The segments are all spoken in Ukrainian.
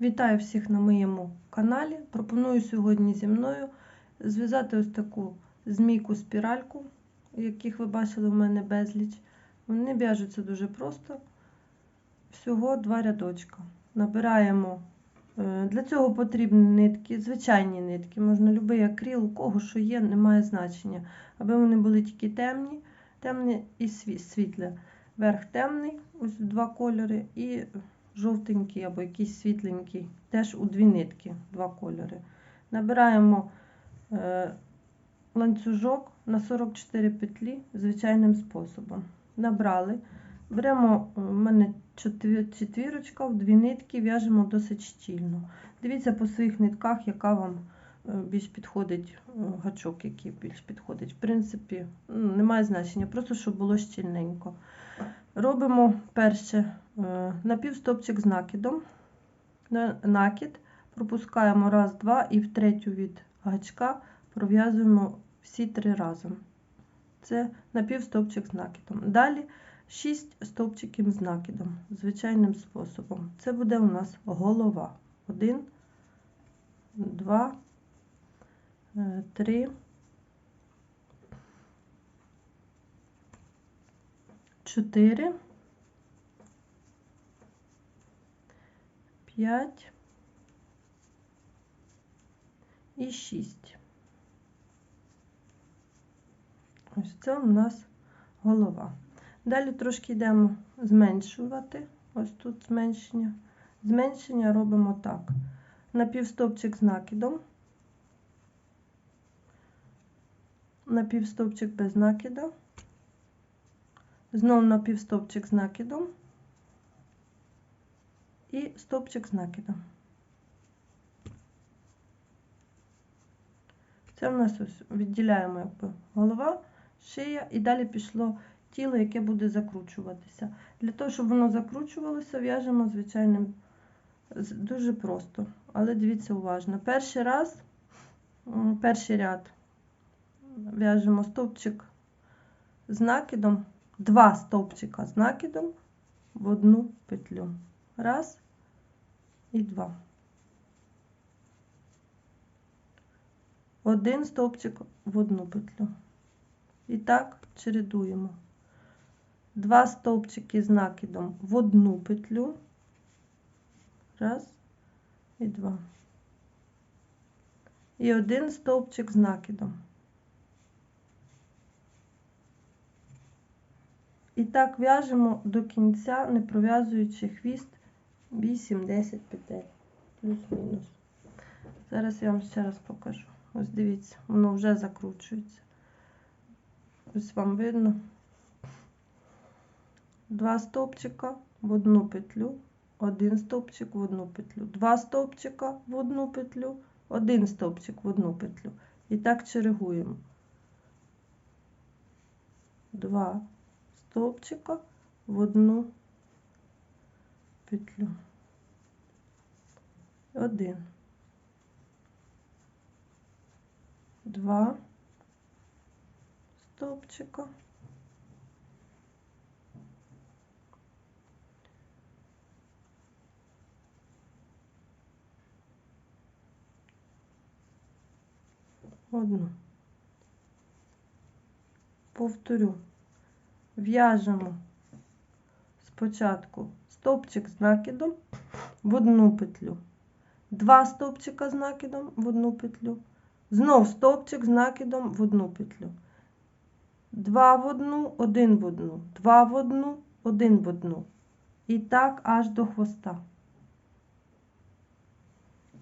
Вітаю всіх на моєму каналі. Пропоную сьогодні зі мною зв'язати ось таку змійку спіральку, яких ви бачили в мене безліч. Вони в'яжуться дуже просто. Всього два рядочка. Набираємо. е, Для цього потрібні нитки, звичайні нитки, можна любий акрил, у кого що є, немає значення. Аби вони були тільки темні, темні і сві- світлі. Верх темний, ось два кольори, і жовтенький або якийсь світленький, теж у дві нитки, два кольори. Набираємо е, ланцюжок на 44 петлі звичайним способом. Набрали. Беремо у мене четвірочка, в дві нитки в'яжемо досить щільно. Дивіться по своїх нитках, яка вам е, більш підходить е, гачок, який більш підходить. В принципі, ну, немає значення, просто щоб було щільненько. Робимо перше е, напівстопчик з накидом. Накид пропускаємо раз, два і в третю від гачка пров'язуємо всі три разом. Це напівстопчик з накидом. Далі 6 стовпчиків з накидом, звичайним способом. Це буде у нас голова. 1, 2, 3, 4, 5 і 6. Ось це у нас голова. Далі трошки йдемо зменшувати. Ось тут зменшення. Зменшення робимо так. Напівстопчик з накидом. Напівстопчик без накида. Знову напівстопчик з накидом. І стопчик з накидом. Це в нас ось відділяємо якби голова, шия і далі пішло тіло, яке буде закручуватися. Для того, щоб воно закручувалося, в'яжемо звичайним дуже просто. Але дивіться уважно. Перший раз, перший ряд в'яжемо стовпчик з накидом, два стовпчика з накидом в одну петлю. Раз і два. Один стовпчик в одну петлю. І так чередуємо. Два стовпчики з накидом в одну петлю. Раз і два. І один стовпчик з накидом. І так в'яжемо до кінця, не пров'язуючи хвіст 8-10 петель. Плюс-мінус. Зараз я вам ще раз покажу. Ось дивіться, воно вже закручується. Ось вам видно. Два стовпчика в одну петлю, один стовпчик в одну петлю, два стовпчика в одну петлю, один стовпчик в одну петлю. І так чергуємо. Два стовпчика в одну петлю. Один. Два стовпчика. Одну. Повторю. В'яжемо спочатку стовпчик з накидом в одну петлю, два стовпчика з накидом в одну петлю, знов стовпчик з накидом в одну петлю. Два в одну, один в одну, два в одну, один в одну. І так аж до хвоста.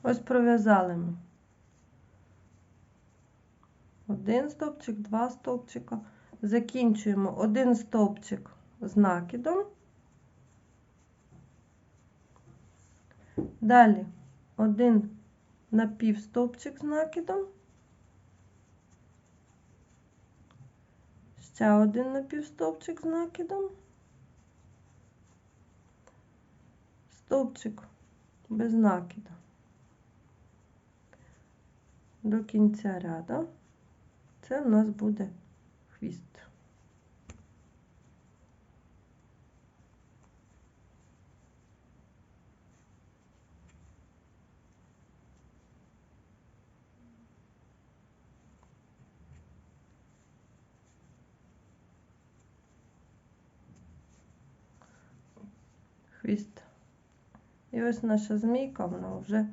Ось пров'язали ми. Один стовпчик, два стовпчика. Закінчуємо один стовпчик з накидом. Далі один напівстовпчик з накидом. Ще один напівстовпчик з накидом. Стовпчик без накида. До кінця ряду. Це в нас буде хвіст. Хвіст. І ось наша змійка, вона вже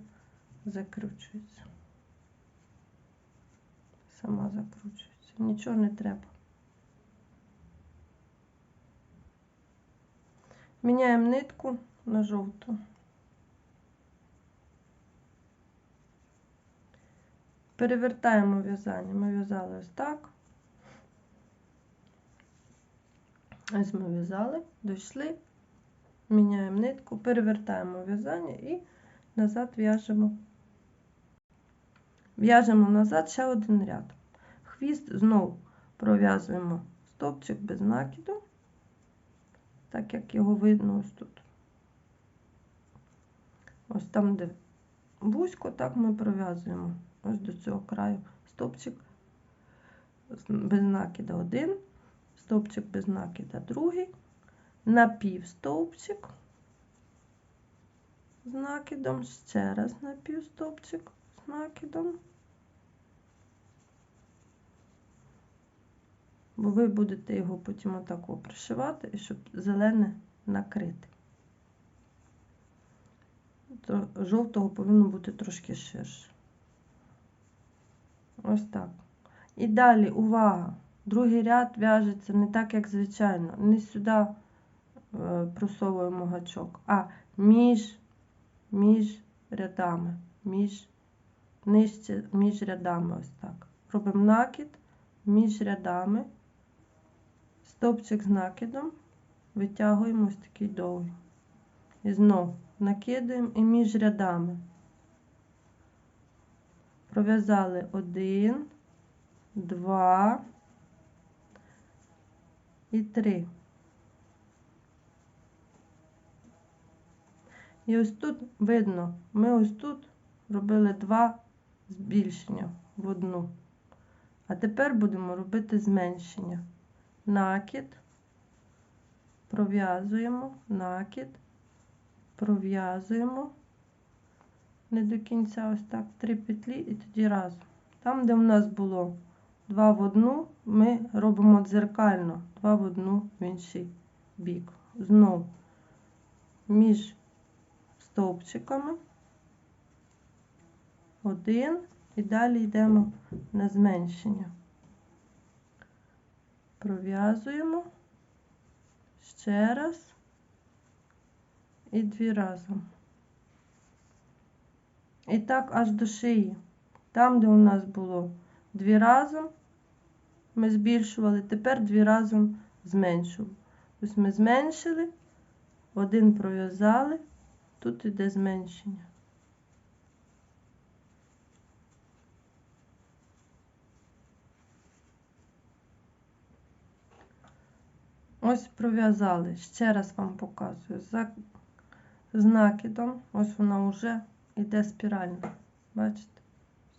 закручується. Сама закручується. Нічого не треба. Міняємо нитку на жовту. Перевертаємо в'язання. Ми в'язали ось так. Ось ми в'язали, дійшли, міняємо нитку, перевертаємо в'язання і назад в'яжемо. В'яжемо назад ще один ряд. Хвіст знову пров'язуємо стовпчик без накиду, так як його видно ось тут. Ось там, де вузько, так ми пров'язуємо ось до цього краю стовпчик без накида один, стовпчик без накида другий, напівстовпчик з накидом, ще раз напівстовпчик з накидом. Бо ви будете його потім отако пришивати, щоб зелене накрити. То жовтого повинно бути трошки ширше. Ось так. І далі, увага! Другий ряд в'яжеться не так, як звичайно. Не сюди е, просовуємо гачок, а між, між рядами, між, нижче, між рядами. Ось так. Робимо накид між рядами, стовпчик з накидом, витягуємо ось такий довгий. І знову накидаємо і між рядами. Пров'язали один, два і три. І ось тут видно, ми ось тут робили два збільшення в одну. А тепер будемо робити зменшення. Накид, пров'язуємо, накид, пров'язуємо. Не до кінця, ось так, три петлі і тоді разом. Там, де в нас було два в одну, ми робимо дзеркально, два в одну в інший бік. Знову між стовпчиками. Один. І далі йдемо на зменшення. Пров'язуємо ще раз і дві разом. І так аж до шиї. Там, де у нас було дві разом, ми збільшували, тепер дві разом зменшували. Ось ми зменшили, один пров'язали, тут іде зменшення. Ось пров'язали, ще раз вам показую, за накидом, ось вона вже йде спіральна. Бачите?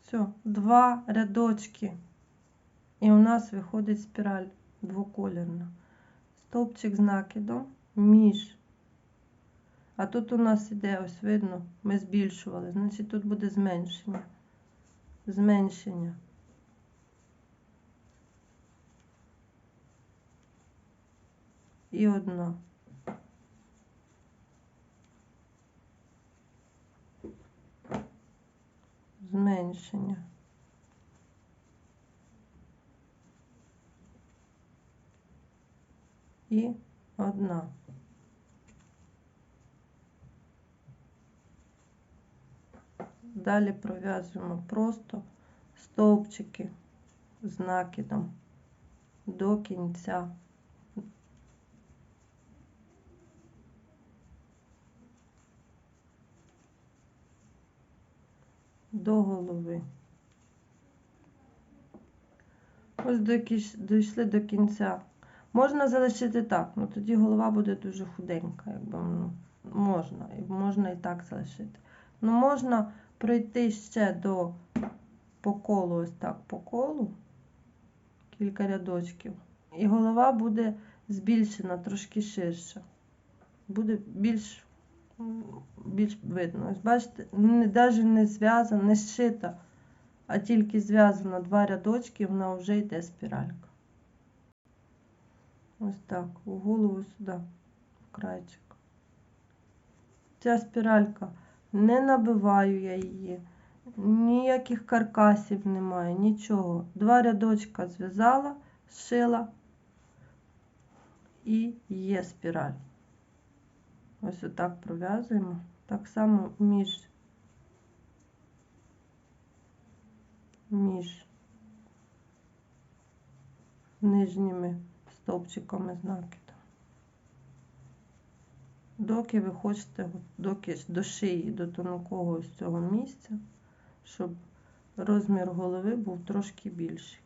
Все, два рядочки. І у нас виходить спіраль двоколірна. Стовпчик з накидом між. А тут у нас іде, ось видно, ми збільшували, значить тут буде зменшення. Зменшення. І одна. Зменшення. І одна. Далі пров'язуємо просто стовпчики з накидом до кінця. До голови. Ось дійшли до кінця. Можна залишити так, ну тоді голова буде дуже худенька, якби ну, можна, можна і так залишити. Ну, можна пройти ще до по колу, ось так по колу, кілька рядочків. І голова буде збільшена, трошки ширша. Буде більш, більш видно. Ось бачите, навіть не зв'язана, не зшита, а тільки зв'язана два рядочки, вона вже йде спіралька. Ось так, у голову сюди, в крайчик. Ця спіралька не набиваю я її, ніяких каркасів немає, нічого. Два рядочка зв'язала, зшила і є спіраль. Ось отак пров'язуємо. Так само між, між нижніми стовпчиками з накидом. Доки ви хочете, доки до шиї, до тонкого ось цього місця, щоб розмір голови був трошки більший.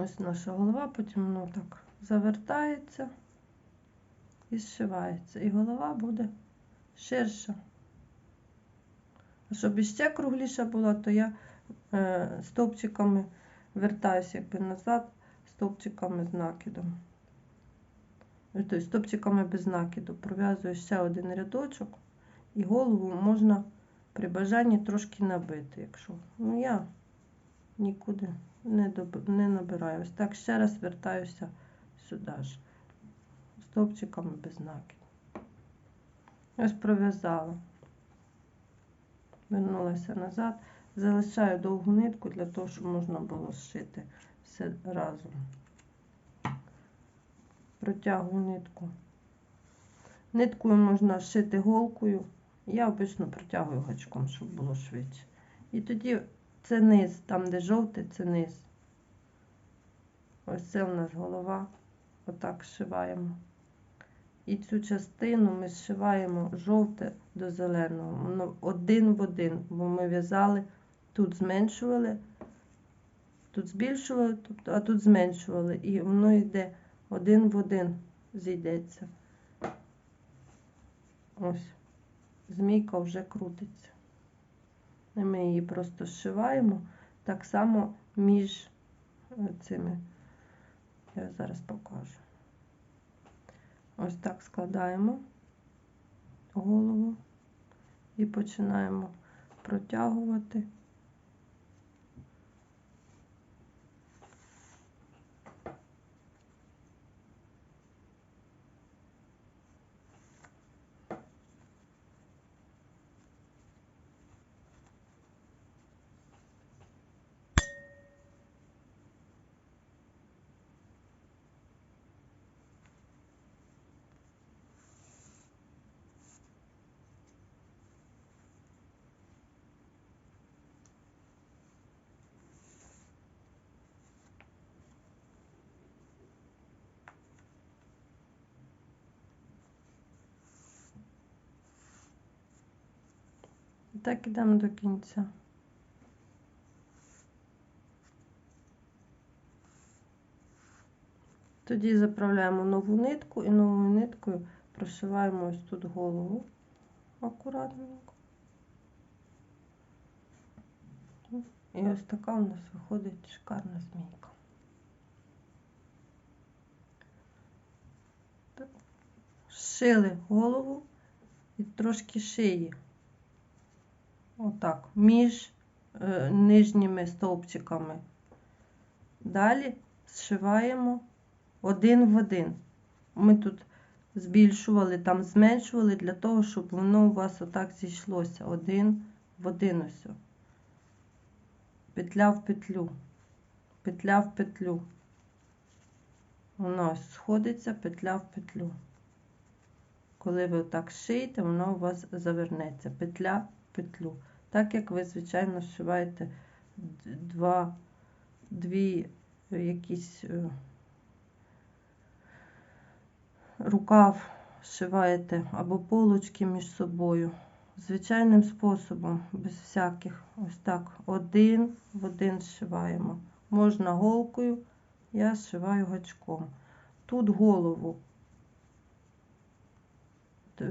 Ось наша голова, потім воно так завертається і зшивається. І голова буде ширша. А щоб іще кругліша була, то я е, стовпчиками вертаюся якби назад, стовпчиками з накидом. Тобто стовпчиками без накиду. Пров'язую ще один рядочок, і голову можна при бажанні трошки набити, якщо. Ну я нікуди не, доб... не набираю. Ось так ще раз вертаюся сюди ж. Стовпчиками без накиду. Ось пров'язала. Вернулася назад. Залишаю довгу нитку для того, щоб можна було зшити все разом. Протягую нитку. Ниткою можна зшити голкою. Я обично протягую гачком, щоб було швидше. І тоді це низ, там, де жовтий, це низ. Ось це у нас голова. Отак зшиваємо. І цю частину ми зшиваємо жовте до зеленого. Воно один в один, бо ми в'язали, тут зменшували, тут збільшували, тобто, а тут зменшували. І воно йде один в один зійдеться. Ось, змійка вже крутиться. Ми її просто зшиваємо так само між цими. Я зараз покажу. Ось так складаємо голову і починаємо протягувати. Так ідемо до кінця. Тоді заправляємо нову нитку і новою ниткою прошиваємо ось тут голову акуратненько. І ось така у нас виходить шикарна змійка. Шили голову і трошки шиї. Отак, між е, нижніми стовпчиками. Далі зшиваємо один в один. Ми тут збільшували, там зменшували для того, щоб воно у вас отак зійшлося один в один ось. Петля в петлю, петля в петлю. Воно сходиться, петля в петлю. Коли ви отак шиєте, воно у вас завернеться. Петля в петлю. Так як ви, звичайно, зшиваєте два, дві якісь е, рукав зшиваєте або полочки між собою. Звичайним способом, без всяких, ось так, один в один зшиваємо. Можна голкою, я зшиваю гачком. Тут голову,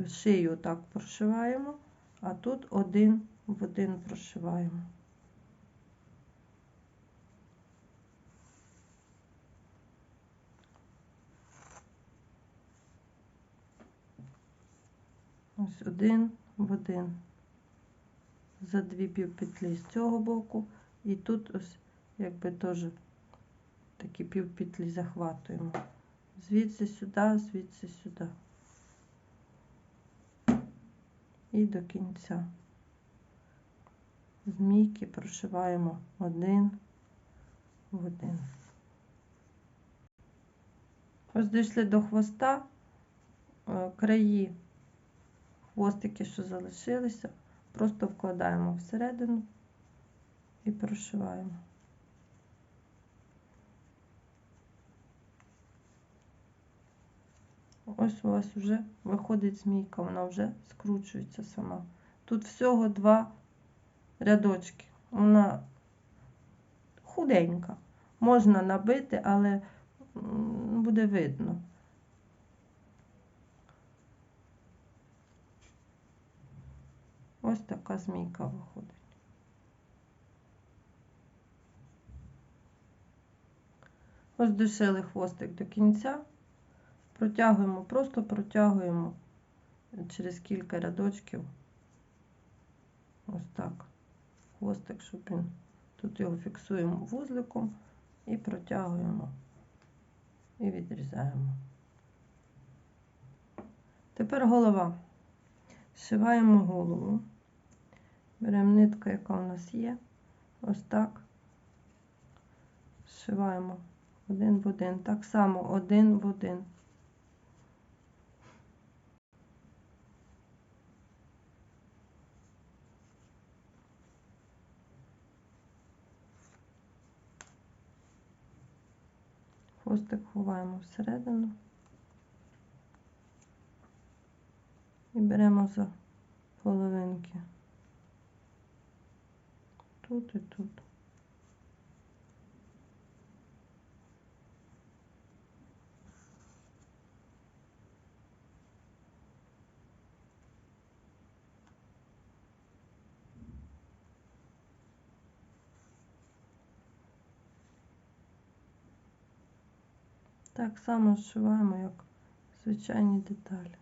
шию так прошиваємо, а тут один в один прошиваємо. Ось один в один. За дві півпетлі з цього боку І тут ось якби теж такі півпетлі захватуємо. Звідси сюди, звідси сюди. І до кінця. Змійки прошиваємо один в один. Ось дійшли до хвоста, е, краї хвостики, що залишилися, просто вкладаємо всередину і прошиваємо. Ось у вас вже виходить змійка, вона вже скручується сама. Тут всього два рядочки. Вона худенька. Можна набити, але буде видно. Ось така змійка виходить. Ось дошили хвостик до кінця. Протягуємо, просто протягуємо через кілька рядочків. Ось так. Хвостик, щоб він. Тут його фіксуємо вузликом і протягуємо і відрізаємо. Тепер голова. Зшиваємо голову. Беремо нитку, яка у нас є. Ось так. Зшиваємо один в один. Так само один в один. Хвостик ховаємо всередину і беремо за половинки тут і тут. Так само зшиваємо, як звичайні деталі.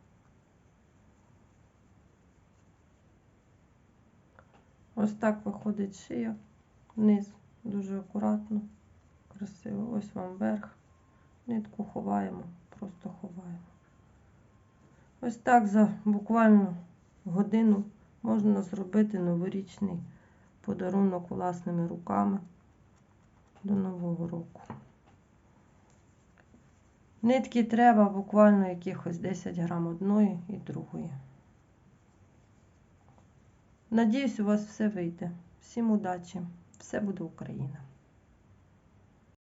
Ось так виходить шия, вниз дуже акуратно, красиво. Ось вам верх. Нитку ховаємо, просто ховаємо. Ось так за буквально годину можна зробити новорічний подарунок власними руками до Нового року. Нитки треба буквально якихось 10 грам одної і другої. Надіюсь, у вас все вийде. Всім удачі! Все буде Україна!